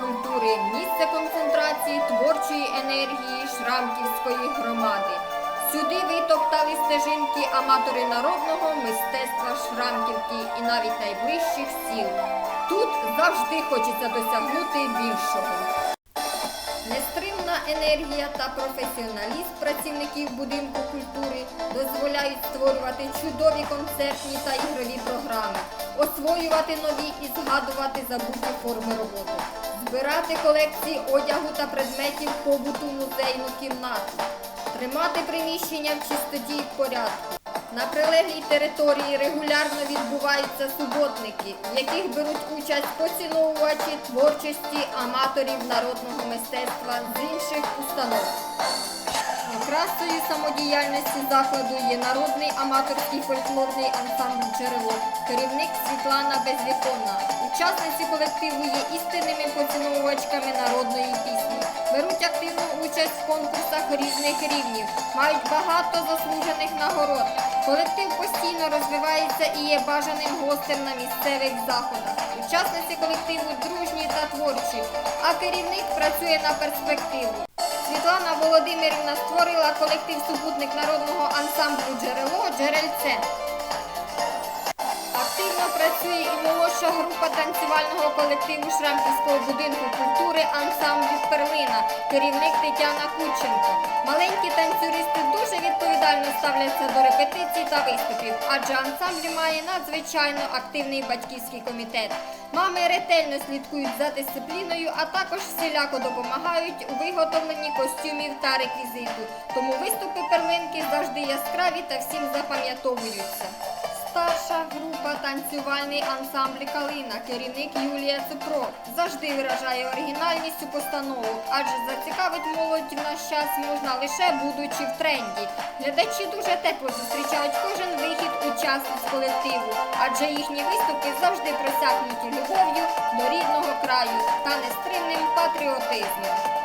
культури, місце концентрації творчої енергії Шрамківської громади. Сюди витоптали стежинки аматори народного мистецтва Шрамківки і навіть найближчих сіл. Тут завжди хочеться досягнути більшого. Енергія та професіоналізм працівників будинку культури дозволяють створювати чудові концертні та ігрові програми, освоювати нові і згадувати забуті форми роботи, збирати колекції одягу та предметів побуту музейну кімнату, тримати приміщення в чистоті і порядку. На прилеглій території регулярно відбуваються суботники, в яких беруть участь поціновувачі творчості аматорів народного мистецтва з інших установ. Окрасою самодіяльності закладу є народний аматорський фольклорний ансамбль джерело, керівник Світлана Безвіконна. Учасниці колективу є істинними поціновувачками народної пісні. Беруть активну участь в конкурсах різних рівнів, мають багато заслужених нагород. Колектив постійно розвивається і є бажаним гостем на місцевих заходах. Учасниці колективу дружні та творчі, а керівник працює на перспективу. Світлана Володимирівна створила колектив супутник народного ансамблю Джерело Джерельце. Активно працює і молодша група танцювального колективу Шрамківського будинку культури ансамблю Перлина, керівник Тетяна Кученко. Маленькі танцюристи дуже відповідально ставляться до репетицій та виступів, адже ансамбль має надзвичайно активний батьківський комітет. Мами ретельно слідкують за дисципліною, а також всіляко допомагають у виготовленні костюмів та реквізиту. Тому виступи перлинки завжди яскраві та всім запам'ятовуються. Старша група танцювальний ансамбль Калина, керівник Юлія Цупро, завжди виражає оригінальність у постановок, адже зацікавить молодь в наш час можна лише будучи в тренді. Глядачі дуже тепло зустрічають кожен вихід учасниць колективу, адже їхні виступи завжди просякнуті любов'ю до рідного краю та нестримним патріотизмом.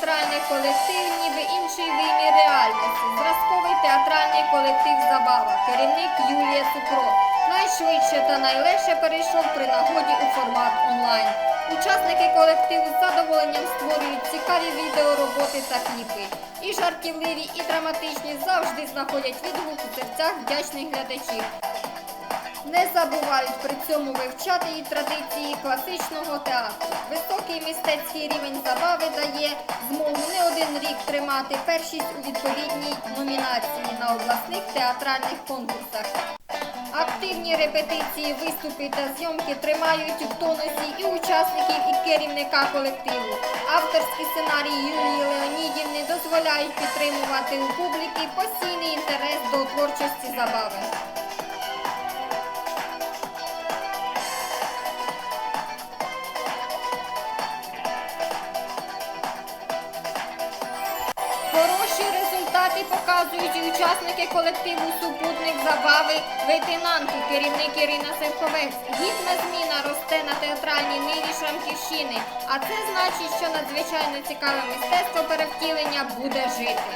Театральний колектив, ніби інший вимір реальності. Зразковий театральний колектив Забава, керівник Юлія Цукро. Найшвидше та найлегше перейшов при нагоді у формат онлайн. Учасники колективу з задоволенням створюють цікаві відеороботи та кліпи. І жартівливі, і драматичні завжди знаходять відгук у серцях вдячних глядачів. Не забувають при цьому вивчати і традиції класичного театру. Високий мистецький рівень забави дає змогу не один рік тримати першість у відповідній номінації на обласних театральних конкурсах. Активні репетиції, виступи та зйомки тримають в тонусі і учасників, і керівника колективу. Авторські сценарії Юлії Леонідівни дозволяють підтримувати у публіки постійний інтерес до творчості забави. Хороші результати показують і учасники колективу Супутник забави лейтенанти, керівник Ірина Севковець. Гідна зміна росте на театральній ниві Шрамківщини, а це значить, що надзвичайно цікаве мистецтво перевтілення буде жити.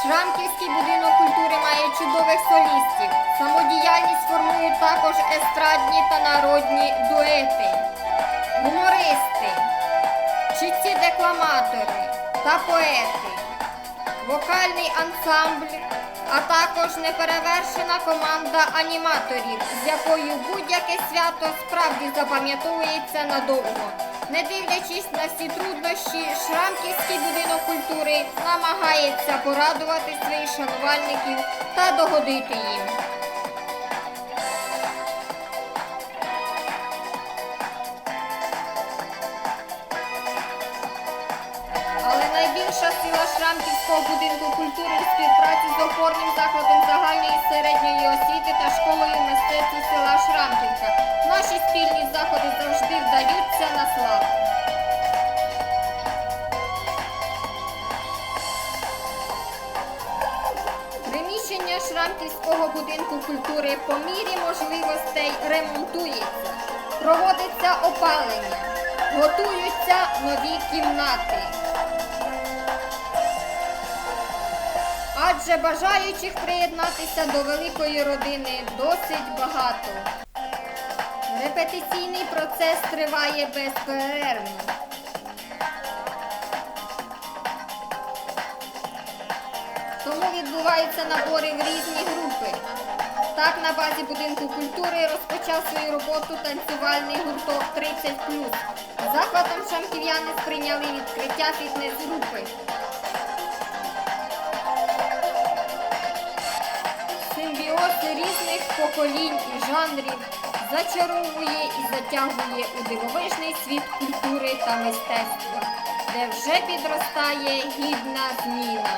Шрамківський будинок культури має чудових солістів. Самодіяльність формують також естрадні та народні дуети, гумористи, чітці декламатори та поети, вокальний ансамбль, а також неперевершена команда аніматорів, з якою будь-яке свято справді запам'ятовується надовго. Не дивлячись на всі труднощі, Шрамківський будинок культури намагається порадувати своїх шанувальників та догодити їм. Сила Шрамківського будинку культури у співпраці з опорним закладом загальної середньої освіти та школою мистецтв села Шрамківка. Наші спільні заходи завжди вдаються на славу. Приміщення Шрамківського будинку культури по мірі можливостей ремонтується, проводиться опалення, готуються нові кімнати. Адже бажаючих приєднатися до великої родини досить багато. Репетиційний процес триває безперервно. Тому відбуваються набори в різні групи. Так, на базі будинку культури розпочав свою роботу танцювальний гурток 30 Захватом шамків'яни сприйняли відкриття фітнес-групи. Поколінь і жанрів зачаровує і затягує у дивовижний світ культури та мистецтва, де вже підростає гідна зміна.